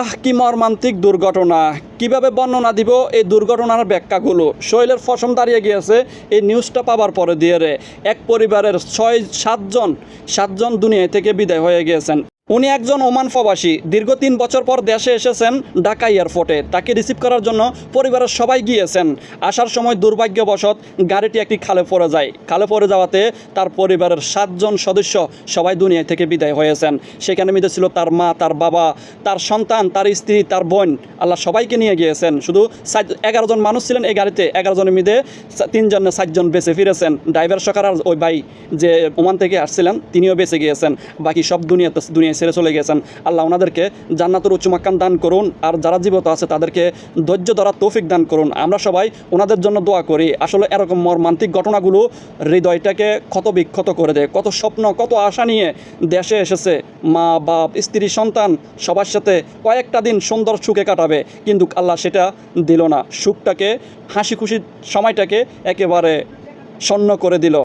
আহ, কি মর্মান্তিক দুর্ঘটনা। কীভাবে বর্ণনা দিব এই দুর্ঘটনার ব্যাখ্যাগুলো? শৈলের ফসম দাঁড়িয়ে গিয়েছে এই নিউজটা পাবার পরে দিয়ে রে। এক পরিবারের ছয়, সাতজন সাতজন দুনিয়া থেকে বিদায় হয়ে গিয়েছেন। উনি একজন ওমান প্রবাসী। দীর্ঘ তিন বছর পর দেশে এসেছেন ঢাকা এয়ারপোর্টে। তাকে রিসিভ করার জন্য পরিবারের সবাই গিয়েছেন। আসার সময় দুর্ভাগ্যবশত গাড়িটি একটি খালে পড়ে যায়। খালে পড়ে যাওয়াতে তার পরিবারের সাতজন সদস্য সবাই দুনিয়া থেকে বিদায় হয়েছেন। সেখানে মিলে ছিল তার মা, তার বাবা, তার সন্তান, তার স্ত্রী, তার বোন। আল্লাহ সবাইকে নিয়ে গিয়েছেন। শুধু এগারো জন মানুষ ছিলেন এই গাড়িতে। এগারো জনের সা- তিনজন সাতজন বেঁচে ফিরেছেন। ড্রাইভার সকার ওই ভাই যে ওমান থেকে আসছিলেন, তিনিও বেঁচে গিয়েছেন। বাকি সব দুনিয়াতে দুনিয়ায় ছেড়ে চলে গেছেন। আল্লাহ ওনাদেরকে জান্নাতুর উচ্চমাক্কান দান করুন, আর যারা জীবিত আছে তাদেরকে ধৈর্য ধরার তৌফিক দান করুন। আমরা সবাই ওনাদের জন্য দোয়া করি। আসলে এরকম মর্মান্তিক ঘটনাগুলো হৃদয়টাকে ক্ষত বিক্ষত করে দেয়। কত স্বপ্ন, কত আশা নিয়ে দেশে এসেছে। মা, বাপ, স্ত্রী, সন্তান সবার সাথে কয়েকটা দিন সুন্দর সুখে কাটাবে, কিন্তু আল্লাহ সেটা দিল না। সুখটাকে হাসি খুশির সময়টাকে একেবারে শূন্য করে দিল।